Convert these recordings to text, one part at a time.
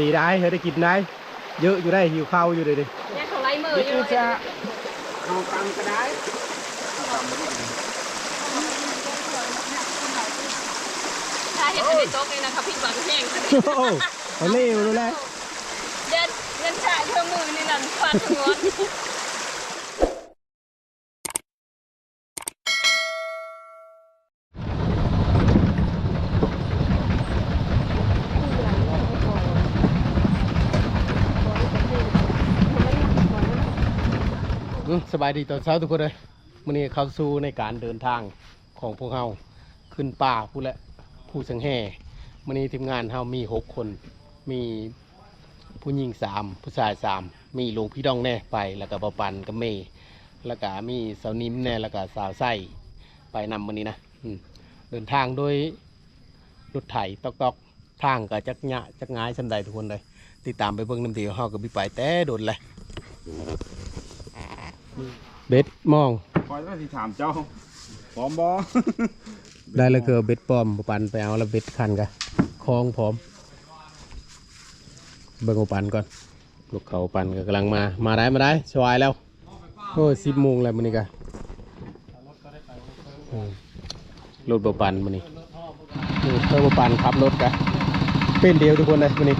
ดีได้เฮ้ยได้กินได้เยอะอยู่ได้หิวข้าวอยู่เลยดิเนี่ยเขาไล่มืออยู่จะเอาตังก็ได้ถ้าเห็นในโต๊ะเลยนะครับพี่หวังแห้งโอ้โหเอาเล่มาดูแลเดินเดินจ่ายเท่ามือนี่นั่นฟาดทั้งวน สบายดีตอนเช้าทุกคนเลยมื้อนี้เข้าสู่ในการเดินทางของพวกเราขึ้นป่าผู้และผู้สังแห่มื้อนี้ทีมงานเรามีหกคน มีผู้หญิงสามผู้ชายสามมีหลวงพี่ดองแน่ไป แล้วก็ปะปันกับเมย์แล้วก็มีสาวนิ่มแน่แล้วก็สาวไส้ไปนำมื้อนี้นะอืมเดินทางโดยรถไถตอกตอกทางก็จักหยะจักงายสันใดทุกคนเลยติดตามไปเบิ่งน้ำเดียวเฮากับพี่ไปแต่โดนเลย เบ็ดมองคอยว่าสิถามเจ้าพร้อมบ่ได้แล้วคือเบ็ดปลอมบ่ปันไปเอาแล้วเบ็ดคันกะคล้องพร้อม เบิ่งเอาปันก่อน ลูกเขาปันก็กำลังมา มาได้มาได้สวายแล้วโอ้สิบโมงแล้วมื้อนี้กะอืมรถบ่ปันมื้อนี้เออเพิ่มบ่ปันขับรถกะเป็นเดียวทุกคนเลยมื้อนี้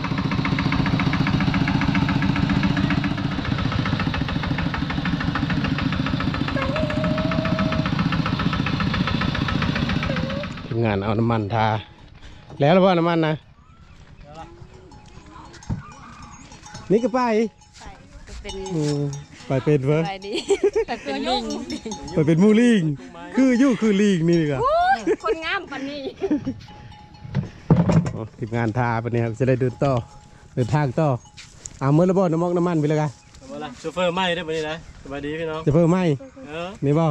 านเอาน้ำมันทา แล้วหรือเปล่าน้ำมันนะนี่ก็ไปเป็นอืมไปเป็นเว้ยไปดีแต่เป็นลิงไปเป็นหมูลิง คืออยู่คือลิงนี่ดีกว่าคนงามปันนี้อ๋อทีมงานทาปะเนี่ยครับจะได้เดินต่อเดินทางต่อเอาเมื่อระเบิดน้ำมันน้ำมันไปเลยกันเอาละโชเฟอร์ไหม้ได้ไหมนี่นะสบายดีพี่น้องจะเพิ่มไหมเออนี่บ่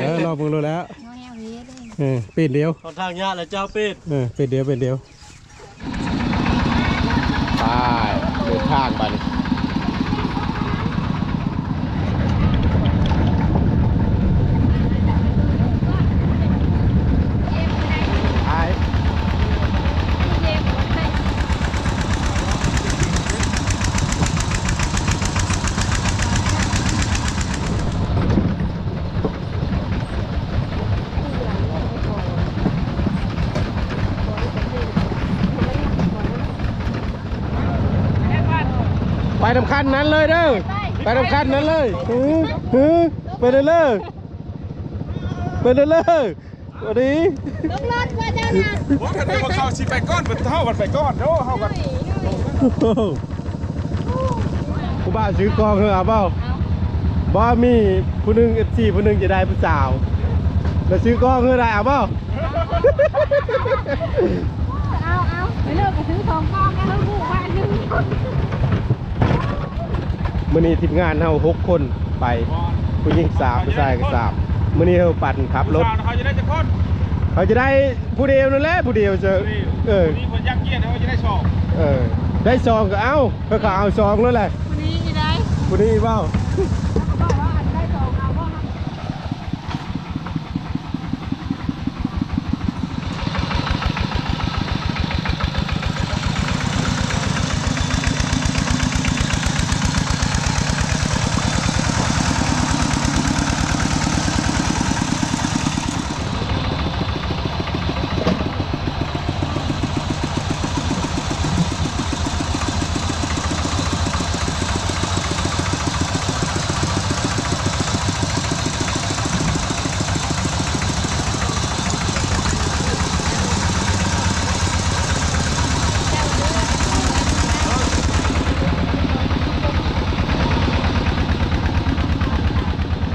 เออรอมึงรู้แล้วงอแงวนี้ เลยเออเป็นเดียวค่อนทางยากแล้วเจ้าเป็ดเออเป็นเดียวเป็นเดียวไปเดินทางไปเลยไป เย็บให้ ไป ทำคันนั้นเลยเด้อไปทำคันนั้นเลยหือหือไปเลยเลยไปเลยเลยสวัสดีลงรถว่าเจ้าน่ะว่าถ้าได้มาเข้าสิไปก้อนเป็นเท่ากันไปก้อนเด้อเฮากันกูบ้าซื้อกองเถอะเอาเปล่าบ้ามีผู้หนึงเอฟซีผู้หนึงจะได้ผู้สาวแล้วซื้อกองเถอะได้เอาเปล่าเอาเอาไปเลิกไปซื้อทองกองกันแล้วกูว่าหนึ่ง มื่อนี้ทีมงานเราหกคนไปผู้หญิงสามผู้ชายก็สามมื่อนี้เราปั่นขับรถเขาจะได้จะก้อนเขาจะได้ผู้เดียวนั่นแหละผู้เดียวจะเออมีคนยักเยียดเขาจะได้ชอบเออได้ซองก็เอาเขาก็เอาซองแล้วแหละคนนี้นี่ได้ผู้นี้เปล่า บอกว่าอันได้ทองเอาว่า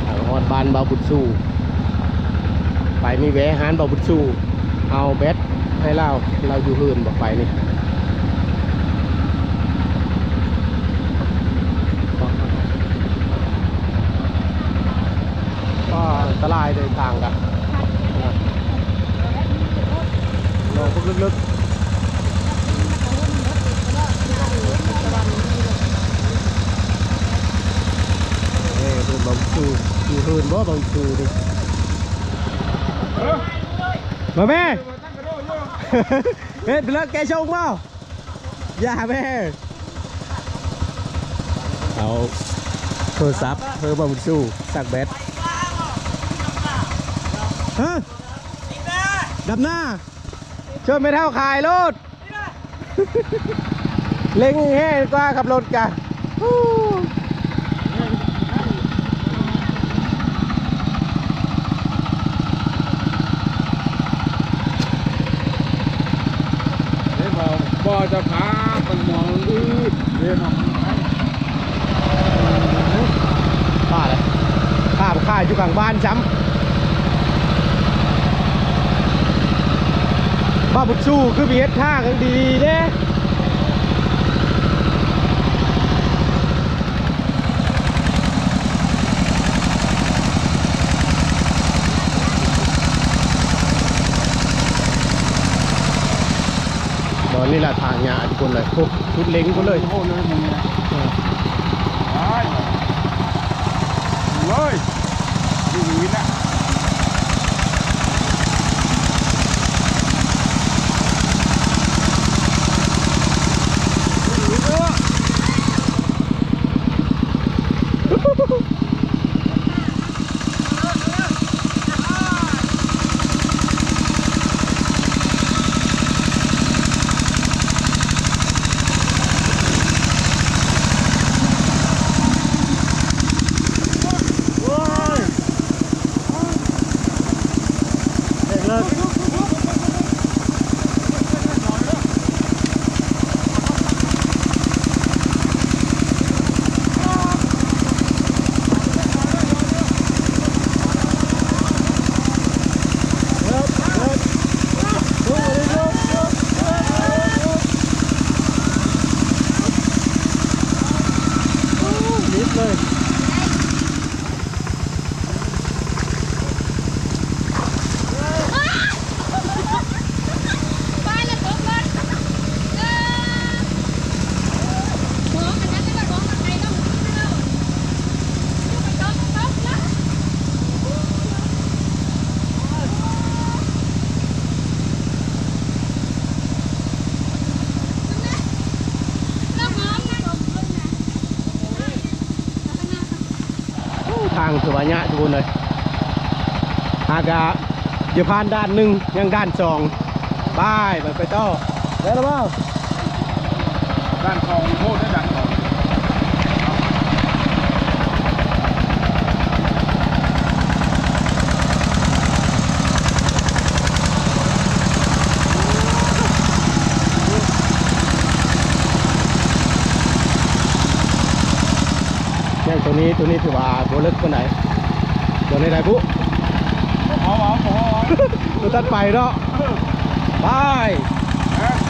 เอาฮอด บานเบาบุญสู้ไปมีแวะหานเบาบุญสู้เอาแบตให้เราเราอยู่เฮือนบอกไปนี่ก็อันตรายเดินทางกันลองพึกลึกๆเอ้ยเดินเบาบุญสู้ อยู่เฮือนบ่บาบุญสู้ดิมาแม่ตั้ยเฮ็ดไปแล้วแกชงเปล่าอย่าแม่เอาโทรศัพท์เพิ่มบำสู้สักแบตฮะดับหน้าช่วยไม่เท่าขายรถเล็งแห้งกว่าขับรถกันฮู้ เฮ้ยบ่บ่จะพาไปมองอือเฮ้ยมองไป ข้าเลยข้าข้าอยู่กลางบ้านจ้ำ บุกสู้คือมีเฮ็ดท่ากันดีๆเด้ตอนนี้แหละทางงานทุกคนเลยพวกชุดเล้งคนเลยโอ้เลยมึงเนี่ยไปเลยดูวินนะ เด็กเลิก นิดเลย ไปแล้วตกรถเออหัวมันนั่นก็หัวมันไปแล้วมันไปแล้วไปตกตกแล้วแล้วหอมนะ ทางสวายะทุกคนเลยหากะ เดี๋ยวผ่านด้านหนึ่งยังด้านสองไปไปไปต่อแล้วหรือเปล่าด้านของโทษได้ดันของเนี่ยตัวนี้ตัวนี้ถือว่าโบเล็กคนไหนตัวนี้ไหนปุ๊ พอพอพอตัวตัดไปเนาะไป เออ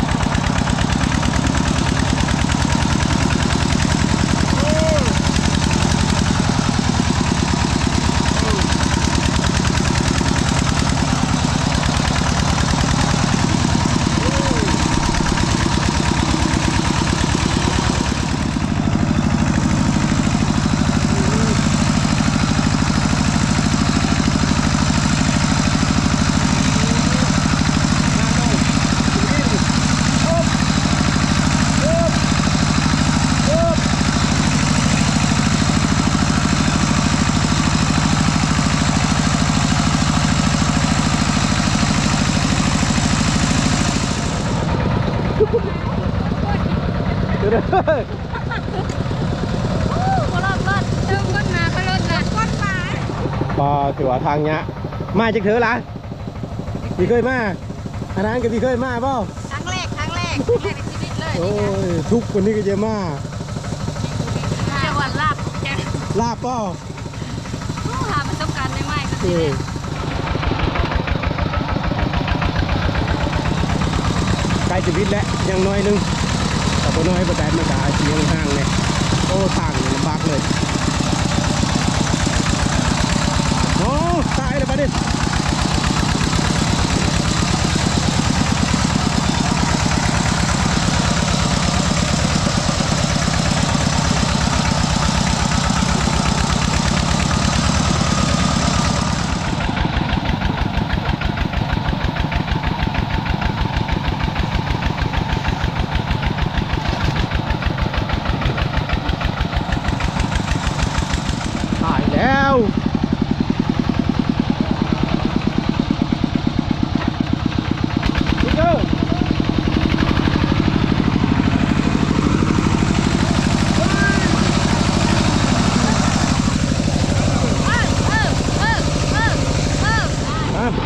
เดี๋ยวเด้อก็รอดเก้นมาก็รอดนะก้นมาพอถือว่าทางเนี้ยมาจากเถอละพี่เคยมาอันนั้นกับพี่เคยมาเปล่าครั้งแรกครั้งแรกครั้งแรกในชีวิตเลยโอ้ยทุกคนนี้ก็จะมาจังหวัดลาบลาบเปล่าหาประสบการณ์ใหม่ๆก็เายชีวิตแล้วยังน้อยหนึงแต่พอน้อยประแต่มันก็อาจจะยังห่างเลยโอ้ทางลำบากเลยโอ้ตายเลยปะเนี่ย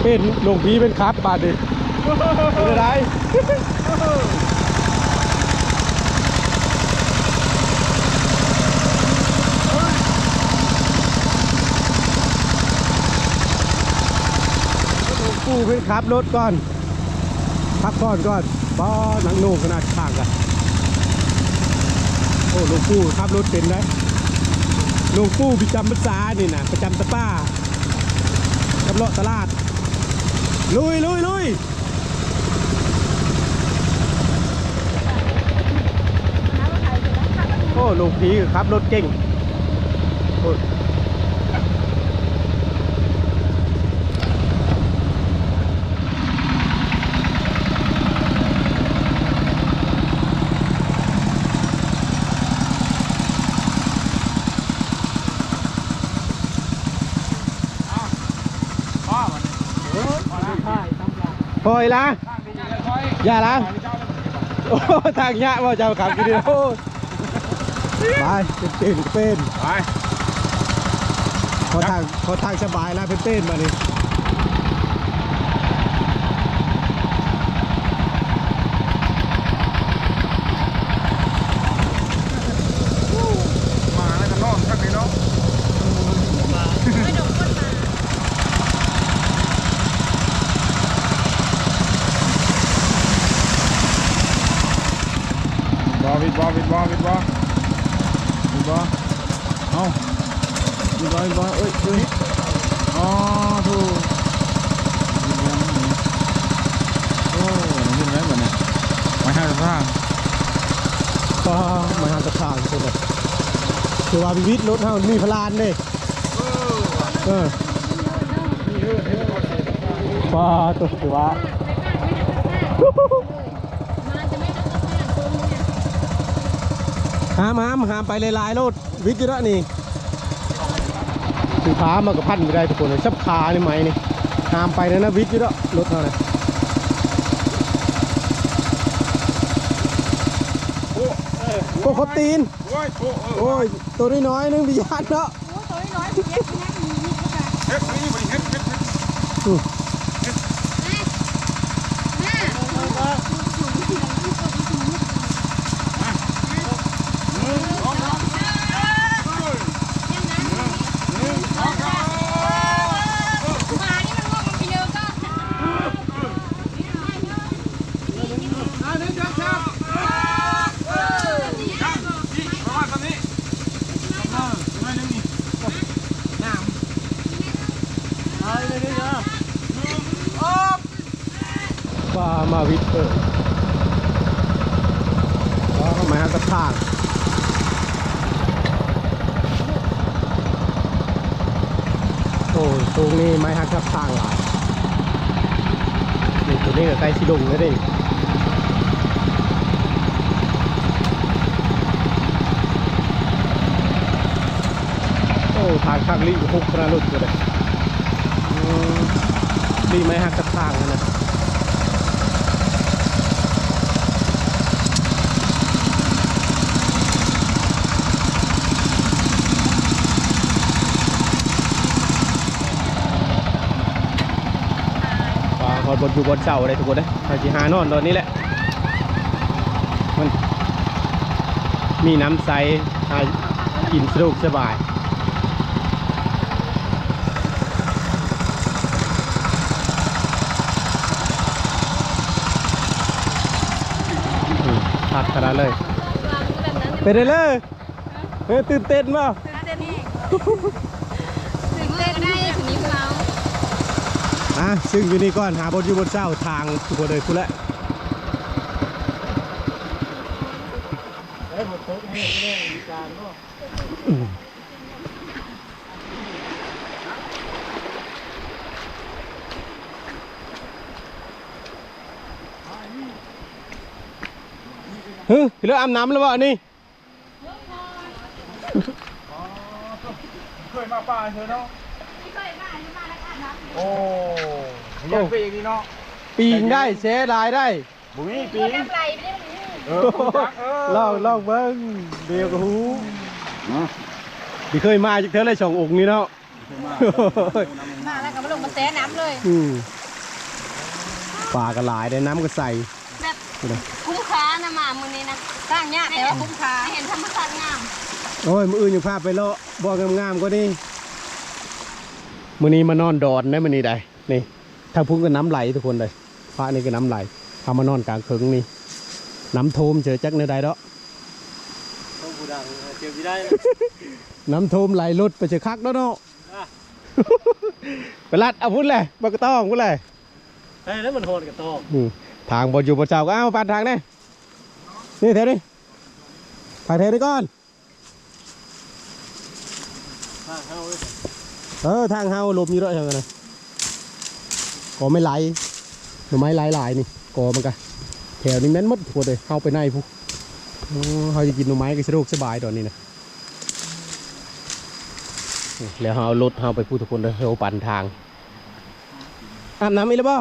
เป็น หลวงพี่เป็นครับบาดดิเป็นอะไรหลวงปู่เป็นครับรถก่อน พักก่อนก่อนบ่หนังโหนขนาดข้างกันโอ้หลวงปู่ขับรถเป็นไหมหลวงปู่ประจำภาษานี่นะประจำตะป้ากับเลาะตลาด ลุยลุยลุยโอ้ลูกทีครับรถเก่งโอ้พอยละอย่าละโอ้ทางยะว่าจะเอาขับกินดีโอ้ไปเป็นเป็นเป็นไปขอทางขอทางสบายแล้วเป็นเป็นมาดิมาแล้วกันนอกสักนิดเนาะ ไม่โดนคนมา บอวิดบอวิดบอวิดบอวิดบอเอาวิดบอวิดบอเอ้ยเอ้ยอ๋อถูกโอ้ยนี่เป็นไรบ้เนี่ยไม่ให้สภาพ ก็มาหาสะพานคนเลย คือว่าพิวิตรถเฮามีพลานเด้เออปลาตัวถือว่ามาจะไม่ต้องทำงามึงเนี่ยหามหามหามไปหลายๆรถวิทย์อยู่แล้วนี่คือขามากับพันไม่ได้ทุกคนเลยชับขานี่ไหมนี่หามไปนะนะวิทย์อยู่แล้วรถเท่านั้นโก็เขาตีน โอ้ยโอ้โอ้ยตัวน้อยๆนึงพิยานเนาะ โอ้ตัวน้อยๆพี่เย็บนะมีนี่ก็ได้เฮ็ดนี่บ่เฮ็ดเฮ็ดเฮ็ดอืม มานี่มันงอกมันไปเร็วก็ นี่ประมาณตอนนี้เออไม่นึงนี่ ว่ามาวิทย์เออแล้วก็มาหากระทางโอ้ย ตรงนี้ไม้หักกระทางหลายนี่ตัวนี้ก็ใกล้สิลงแล้วดิโอ้ทางข้างลีหกขนาดรถก็ได้อืมลีไม้หักกระทางนะ บนอยู่บนเสาเลยทุกคนเลยเขาจีหานอนตอนนี้แหละ มัน มีน้ำใสหากินสะดวกสบายพักขนาดเลยแบบนั้เป็นเลยเฮ้ยตื่นเต้นป่ะเต้นนี่ถึงเต้นได้ อะซึ่งอยู่นี่ก่อนหาบนอยู่บนเสาทางทุกคนเลยคุณละเฮ้ยเรื่องอาบน้ำแล้ววะนี่เคยมาป่าเธอเนาะ โอ้ยังไปอีกนี่เนาะปีงได้เสียรายได้บุ้ยปีปีน้ำไหลไปได้ไหมเออเออลองลองเบิ้งเดียวกับหูดีเคยมาจากเธอเลยสององค์นี่เนาะโมาแล้วก็มาลงมาแซ่น้ำเลยอืมปลากระหลายได้น้ำก็ใส่แบบคุ้มค่านะมามือนี้นะสร้างยากแต่ว่าคุ้มค่าเห็นธรรมชาติงามโอ้ยมืออื่นอยู่ภาพไปเลาะบอกงามๆก็นี่ มือนี้มานอนดอนได้มือนี้ได้นี่ถ้าพุ่งก็น้ำไหลทุกคนเลยพระนี่ก็น้ำไหลพามานอนกลางเคิงนี่น้ำโทมเจอจักเนื้อใดเนาะต้องผู้ดังเจอพี่ได้นะน้ำโทมไหลลุดไปเจอคักแล้วเนาะไปลัดเอาพุ่นเลยบักกะต้องพุ่นเลยไอ้นั่นมันโหดกับตอกอืมทางบนอยู่บนเสาก็เอาปาดทางนี่นี่เท่านี้ถ่ายเท่านี้ก่อน ข้างเข้าเลย เออทางเฮาหลบอยู่ด้วยเท่านั้นนะก็ไม่ไหลหน่อไม้ไหลหลายๆนี่กอมันกะแถวนี้แม่นหมดทั่วเลยเข้าไปในพุกอ๋อเขาจะกินหน่อไม้ก็สะดวกสบายตอนนี้นะนี่แล้วเขาเอารถเขาไปพูดทุกคนเลยเขาปั่นทางอาบน้ำอีกแล้วเปล่า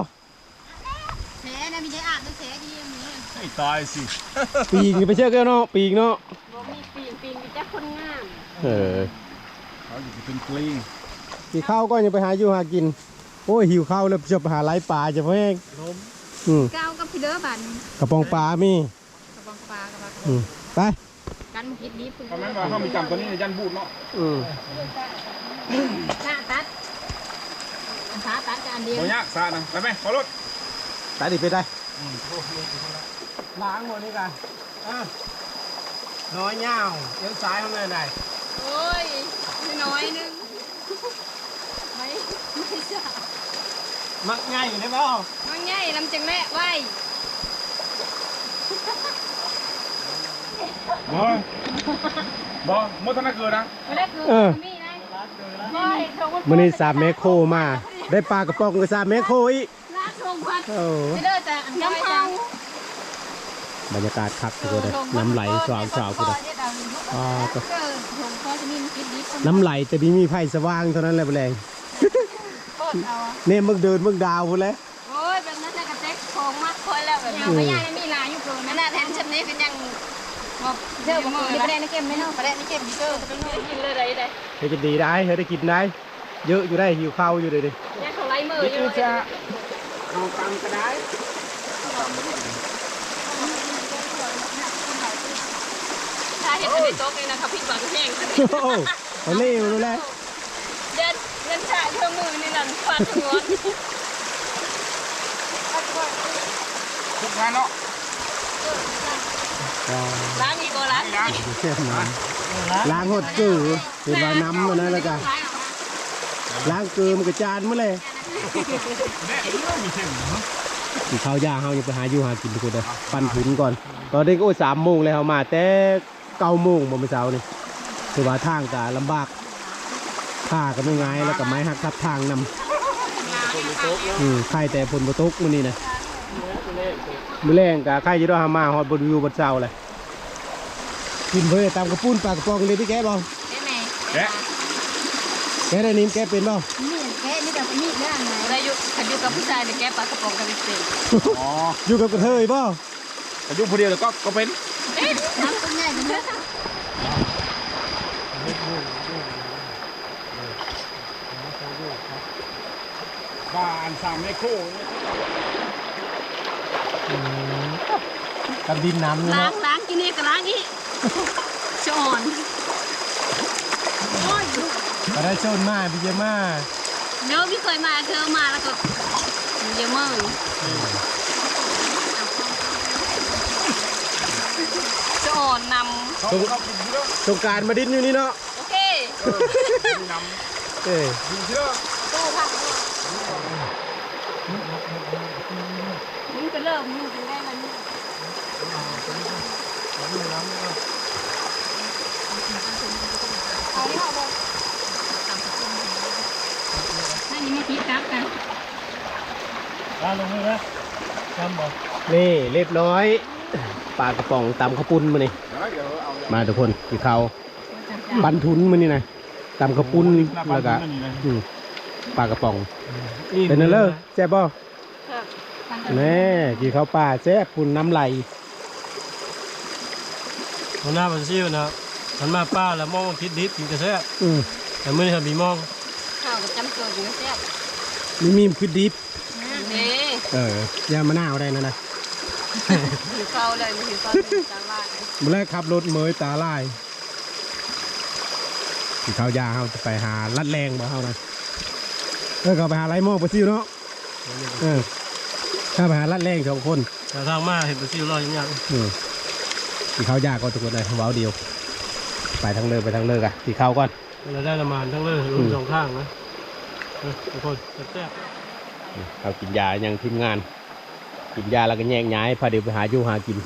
แซ่นะมีได้อาบด้วยแซ่ดีอย่างนี้ให้ตายสิ ปีกนี่ไปเชื่อกันเนาะปีกเนาะบ่มีปีนปีนมีแต่คนงาม เออเขาอยู่เป็นกลิ้ง กินข้าวก็ยังไปหาอยู่หากิน โอ้ยหิวข้าวแล้วจะไปหาไล่ปลาจะเพ่งล้มอืมก้าวกับพี่เด้อบันกระปองปลามีกระบังปลากระบังอืมไปกันมุกิดดีพึ่งคำนั้นว่าเขามีจำตัวนี้ในยันบูดเนาะอืมหน้าตัดอันขาตัดกันเดียวโอ้ยากซานะไปไหมขอรถตายดิไปได้ล้างหมดนี่กันอะน้อยเงาเลี้ยวซ้ายเข้ามาไหนโอ้ยน้อยนึง ไม่ไม่ใช่มักง่ายอยู่ได้เปล่ามันง่ายลำจังแม่ไว้บอยบอยมดธนาเกิดนะไม่ได้คือมีนะโอ้ยเขามันนี่สามเมโครมา ได้ปลากระป๋องกับสามเมโครอีกลาทงพัดโอ้ไม่ได้แต่น้ำเผาบรรยากาศคักทุกคนเลยน้ำไหลสวางสาวกูเลยอ่าก็ เออหลวงพ่อจะมีมันกินดีน้ำไหลแต่มีมีไฟสว่างเท่านั้นแหละแรง เอาเนี่ยมึงเดินมึงดาวพูดแล้วโอ้ยแบบนั้นจะกระเต็กของมากคอยแล้วแบบนี้ไม่ยากมีลายอยู่เกินนั่นน่ะแทนชั้นนี้เป็นยังบอกเจ้าบอกประเด็นในเกมไม่เนาะประเด็นในเกมเจ้ากินเลยได้ได้เฮ้ยจะดีได้เฮ้ยได้กินได้เยอะอยู่ได้หิวข้าวอยู่เลยดิเนี่ยเขาไล่มือนี่อยู่คือจะเอาตังก็ได้ถ้าเห็นในโต๊ะเลยนะครับพี่บังแห้งโอ้โหเอาเล่รู้แล้วเดิน เดินชาเชื่อมือนี่นั่นฟาดหัวทุกงานเนาะล้างอีกก็ล้างยังเชื่อมน้ำล้างหดกือเห็นว่าน้ำมันนั่นแล้วกันล้างเกลือมันกระจานมาเลยเนี่ยเรื่องมีเส้นเหรอกินข้าวยาเฮายังไปหาอยู่หากินทุกคนเลยปั่นถุนก่อน ตอนนี้ก็โอ้สามโมงแล้วเขามาแต่เก้าโมงบ่เมื่อเช้านี่คือว่าทางก็ลำบาก ข้าก็ไม่ง่ายแล้วก็ไม้หักทับทางนำอืมใครแต่ผลบ่ตกมื้อนี้นะมื้อแรงก็ใครจะได้หามาฮอดบ่อยู่บ่เช้าเลยกินเพื่อตามกระปุ้นปลากระป๋องเลยที่แกบอกได้ไหมแกะแกได้นิ่มแกเป็นบ่มีดแกนี่แบบมีดเรื่องไหนได้อยู่ขันอยู่กับผู้ชายแต่แกปลากระป๋องกันเป็นอ๋ออยู่กับกระเทยบ่อายุพอดีแล้วก็ก็เป็นเอ๊ะน้ำต้นใหญ่เป็นเนื้อ บ้านสามไมโครกับดินน้ำนี่ล้างเนาะล้างกินนี่ก็ล้างอีกชอนโอ้ยก็ได้โซนมาพี่เจมาเดี๋ยวพี่เคยมาเธอมาแล้วก็เยอะมากจะอ่อนนเขาเขากินเยอะสงกรารมาดินอยู่นี่เนาะำโอเคมีน้เอ้ยำกินเยอะ ตู้ผักมึงก็เริ่มมึงเป็นได้แล้วนี่ เอาที่ห่อบอกนั่นนี่มาคิดครับกันลาลงมือนะจำบอกนี่เรียบร้อยปลากระป๋องตำข้าวปุ้นมานี่ยมาทุกคนกินข้าปันทุนมานี่นะตำข้าวปุ้นแล้วก็ปลากระป๋องเป็นนั่นเลยแซ่บบ่แน่กินข้าปลาแซ่บปุ่นน้ำไหลหัวหน้าบัญชีนะครับ มันมาป้าแล้วมองว่าคิดดิบกินกระแซะอืมแต่เมื่อนี้ทำบีมองข้าวกับจำตัวอยู่แซ่บมีมีมคือดิฟนี่เออยามะนาวได้นะนะหิวข้าวเลยมันหิวข้าวจานละเมื่อแรกขับรถเมยตาลายที่เขายาเขาจะไปหาลัดแรงบ่เขานะเออเขาไปหาไรโมกไปซิวเนาะเออถ้าไปหาลัดแรงสองคนแต่ทางมาเห็นตัวซิวรอยยังยังอืมที่เขายากก็ทุกคนเลยเว้าเดียว ไปทางเลยไปทางเลยกันที่เขาก่อนเราได้ประมาณทั้งเลยรวมสองข้างนะเออทุกคนแซ่บเขากินยายังทีมงาน กินยาแล้วก็แยกย้ายพาเดี๋ยวไปหาอยู่หากิน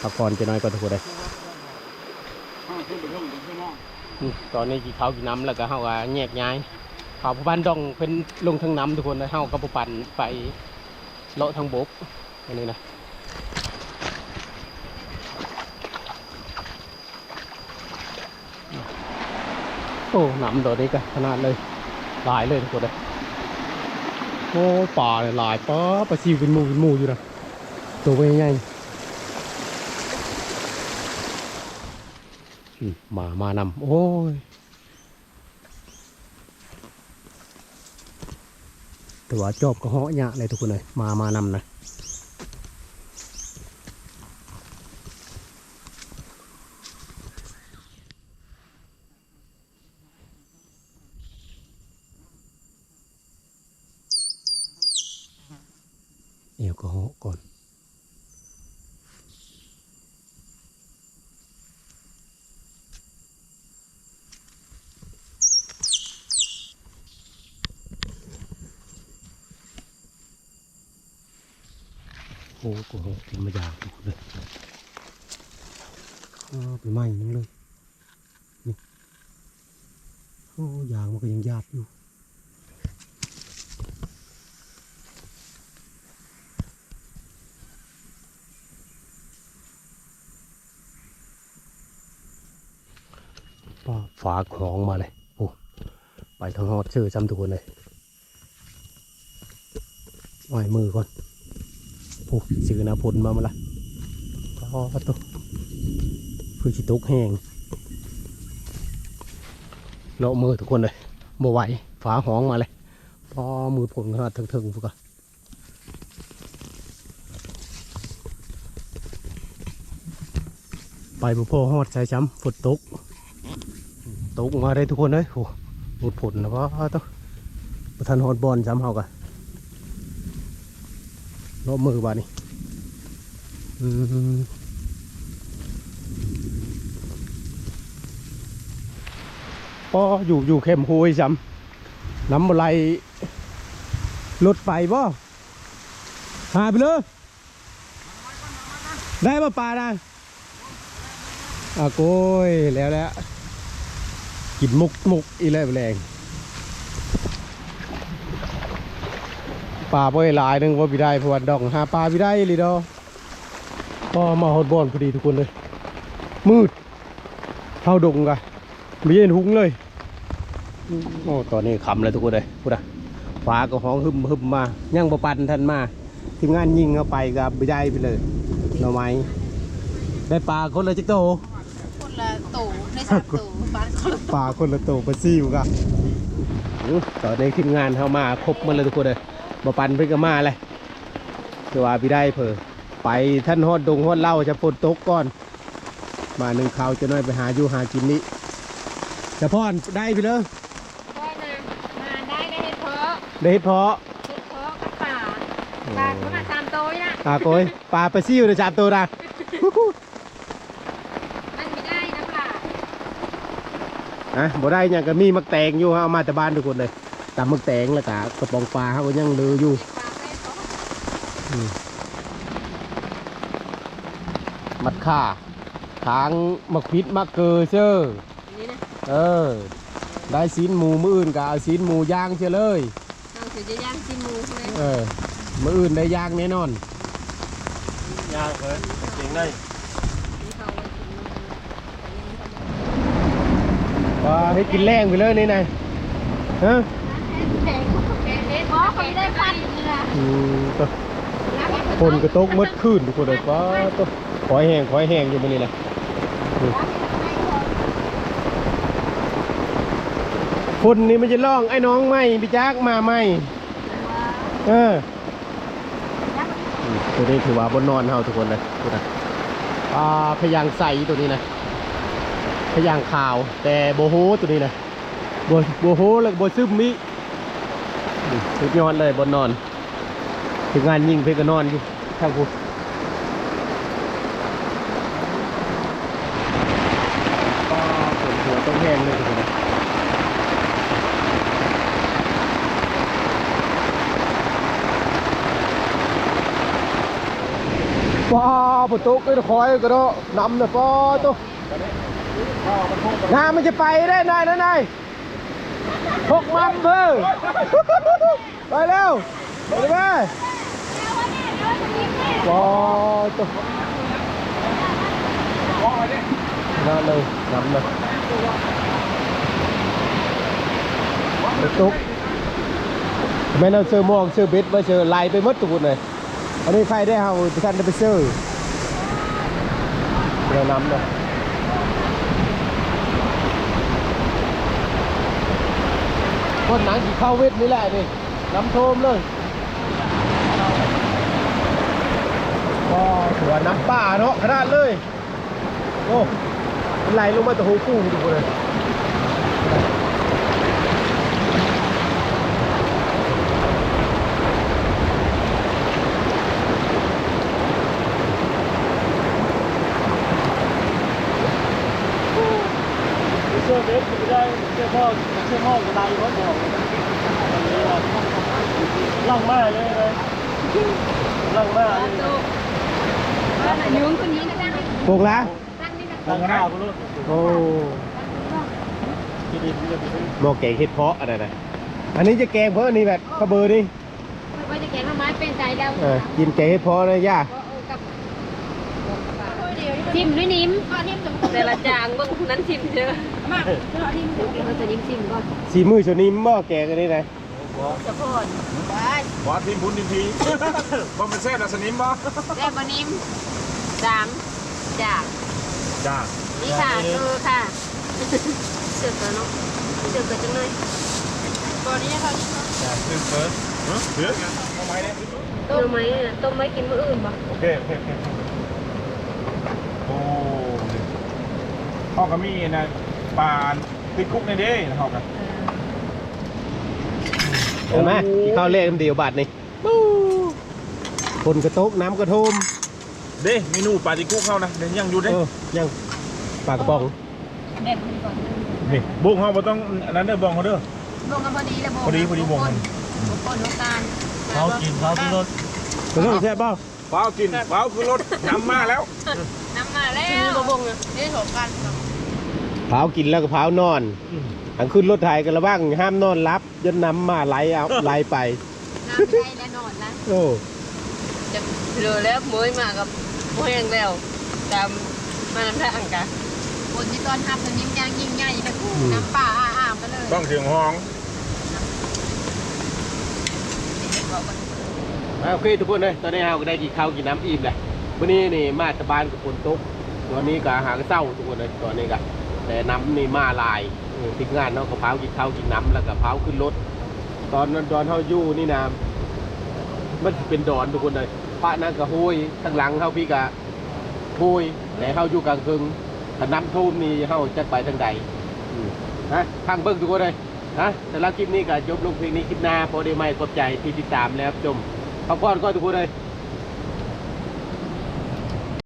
พักผ่อนจะน้อยก็ทุกคนเลยอืมตอนนี้กี่เขากินน้ำแล้วก็เขาก็แยกย้ายเขาผู้พันดองเป็นลงทางน้ำทุกคนเลยเขากับผู้พันไปเลาะทางบกอันนี้นะ โอ้น้ำตัวนี้ก็ขนาดเลยหลายเลยทุกคนเลยโอ้ป่าเนี่ยหลายป้าปลาซิวเป็นหมูเป็นหมูอยู่นะตัวเป็นไงมมามานำโอ้ยต่ว่าจอบก็เหาะยะเลยทุกคนเลยมามานำนะเอวก็เหาะก่อน โอ้ก็เหาะกินมายางทุกคนเลยอ้าวไปไหม้ยังเลยนี่โอ้ยางมันก็ยังหยาบอยู่ฝาของมาเลยโอ้ไปทางฮอดชื่อจำทุกคนเลยไหวมือก่อน โอ้ชื่อนาพลมามาละป้าตัวคือชิตุกแห้งเลาะมือทุกคนเลยบ่ไหวฝาห้องมาเลย พอมือผมขนาดถึงๆพวกอะไปบุพ่อฮอดใช้ช้ำฝนตก ตกมาได้ทุกคนเลยโอ้หมดผลนะว่าต้องประทานฮอดบอลจำเฮากะ รอบมือบานี่อืมปออยู่อยู่เข้มโหยจำน้ำอะไรรถไฟบ่หายไปเลยได้ป่ะปลานะอะโกยแล้วแล้วกินมุกมุกอีแรงแรง ปลาบ่อยหลายหนึงว่าพี่ได้เพราะว่าดองหาปลาพี่ได้เลยดอพอมาฮอดบอนพอดีทุกคนเลย มืดเท่าดงกะไม่เย็นหุงเลยโอ้ตอนนี้คำเลยทุกคนเลยพูดอะฟ้าก็ห้องหึมหึมมายังประปันทันมาทีมงานยิงเข้าไปกับไม่ได้ไปเลยหน่อไม้ได้ปลาคนละจิกโตคนละตู่ในสามตู่บ้านคนละปลาคนละตัวปลาซิวกันตอนนี้ทีมงานเข้ามาครบหมาเลยทุกคนเลย มาปันเพิ่งก็มาเลยคือว่าพี่ได้เพอไปท่านฮอดดงฮอดเหล่าจะฝนตกก่อน มาหนึ่งเขาวจะน้อยไปหาอยู่หากินนี้จะพ่อนได้ไปเลยได้นะมาได้ได้เห็ดเพาะได้เฮ็ดเพาะเห็ดเพาะกับป่าปลาขนาดสามโตวนะอ่าโกยปลาปลาซิวนะจานตัวนะมันไม่ได้นะปลานะบ่ได้หยังก็มีมักแตงอยู่เอามาแต่บ้านทุกคนเลย ตำมักแตงแล้วก็กระป๋องปลาเขาก็ยังเหลืออยู่ปลาได้เพาะมัดข่าทางมักพิษมักเกอเชออันนี้นะเออ ได้ซีนหมูมืออื่นก็เอาซีนหมูย่างเชียเลย เราจะจะย่างจิ้มหมูใช่ไหมเออ มืออื่นได้ย่างแน่นอน ยากเลยเก่งได้นี่เขาไว้กินหมูว่าให้กินแรงไปเลยนี่นายฮะแดงแดงเด็ดเพราะเขาได้ฟันเนื้ออืมตัวคนกระตกมืดขึ้นทุกคนเลยป้าตัวขอยแห้งขอยแห้งอยู่บนนี้แหละคนนี่มันจะล่องไอ้น้องไม่พี่จักมาไม่เออตัวนี้ถือว่าบนนอนเฮาทุกคนเลยดูนะอ่าพยางใสตัวนี้นะพยางขาวแต่โบโฮตัวนี้นะโบโบโฮแล้วโบซึมมิ สุดยอดเลยบนนอน ถึงงานยิงเพลงก็นอนอยู่ทางกูปวดหัวต้องแห้งเลยทุกคนนะป้าประตูก็คอยก็ได้นำนะป้าตัวน้ามันจะไปได้นายนะนาย พกมันเพิ่งไปเร็วไปเลยป้าตัวน่าเลยนำนะประตูแม่เราเสื้อม่วงเสื้อเบ็ดมาเสื้อลายไปหมดทุกคนเลยอันนี้ใครได้เอาท่านได้ไปซื้อเดี๋ยวน้ำเลย คนหนังกี่เข้าเวทนี่แหละนี่น้ำโทมเลยก็ถือว่าน้ำป่าเนาะขนาดเลย โอ้ไหลลงมาจากหูคู่ดูเลยเชื่อเด็ก ไม่ได้เชื่อพ่อเชื่อพ่อกระไดรถบอกล่างมาเลยเลยล่างมาเลยยุงคนนี้นะจ๊ะโป่งละตั้งนี่นะล่างมาคุณลูกโอ้ที่ดินที่จะไปซื้อหมอแกงเห็ดเพาะอะไรนะอันนี้จะแกงเพราะอันนี้แบบข้าวเบอร์นี่ว่าจะแกงหน่อไม้เป็นใจแล้วเออกินแกงเห็ดเพาะนะย่าชิมด้วยนิ้มแต่ละจางเบิ่งนั้นชิมเถอะ มาเราจะนิ้มชิมก่อนสีมือชนิมบ่แกงอันนี้นะจะพอดบอสทีมพุนทีมพีบ่เป็นแซ่บแต่สนิมบ่แซ่บบ่นิ้มสามจากจ้านี่ค่ะคือค่ะเสือกเนาะเสือกจังเลยตอนนี้ค่ะตึ้งเฟิร์สเดือดไงทำไมเนี่ยต้มไหมต้มไหมกินมื้ออื่นบ่โอเคโอเคโอเคโอ้พ่อก็มีนะ ปลาติดคุกในเด้นะพ่อกันเห็นไหมกินข้าวเละกันเดียวบาทนี่ปู๊คนกระตกน้ำกระทมเด้เมนูปลาติดคุกเข้านะเดี๋ยวยังอยู่เด้เออยังปลากระป๋องเด็ดก่อนนี่บุ้งเขาบ่ต้องอันนั้นเด้อบ้องเขาเด้อลงกันพอดีแล้วบ่พอดีพอดีบ่งมันทุกคนทุกการเขากินเขาที่รถกระทมแซ่บเปล่าว้าวกินว้าวคือรถน้ำมาแล้วน้ำมาแล้วบ่บงอะนี่ถกกัน เผากินแล้วก็เผานอนทางขึ้นรถไถกันระบ้างห้ามนอนรับจนน้ำมาไหลเอาไหลไปน้ำได้แล้วนอนนะโอ้จะเหลือแล้วมื้อมากับมื้อแห้งแล้วตามมาน้ำทางกะคนที่ตอนทำตัวนี้ย่างยิ่งใหญ่นะน้ำป่าอ่ามมาเลยต้องเสียงห้องอ่าโอเคทุกคนเลยตอนนี้เราก็ได้กินข้าวกินน้ำอิ่มเลยวันนี้นี่มาตะบานกับฝนตกตอนนี้ก็หากระเศร้าทุกคนเลยตอนนี้ก็ แต่น้ำนี่มาหลายเออทีมงานเนาะก็เผากินข้าวกินน้ำแล้วก็เผาขึ้นรถ ตอนนั้นตอนเฮาอยู่นี่นะมันสิเป็นดอนทุกคนเลยป้านั่นก็โหยข้างหลังเฮาพี่ก็โหยแต่เฮาอยู่กลางคืนถ้าน้ำท่วมนี่เฮาจะไปทางใดอืมฮะทางเบิ้งทุกคนเลยฮะแต่ละคลิปนี้ก็จบลงเพียงนี้คลิปหน้าพอได้ไหมขอบใจที่ติดตามแล้วชมขอบคุณก็ทุกคนเลย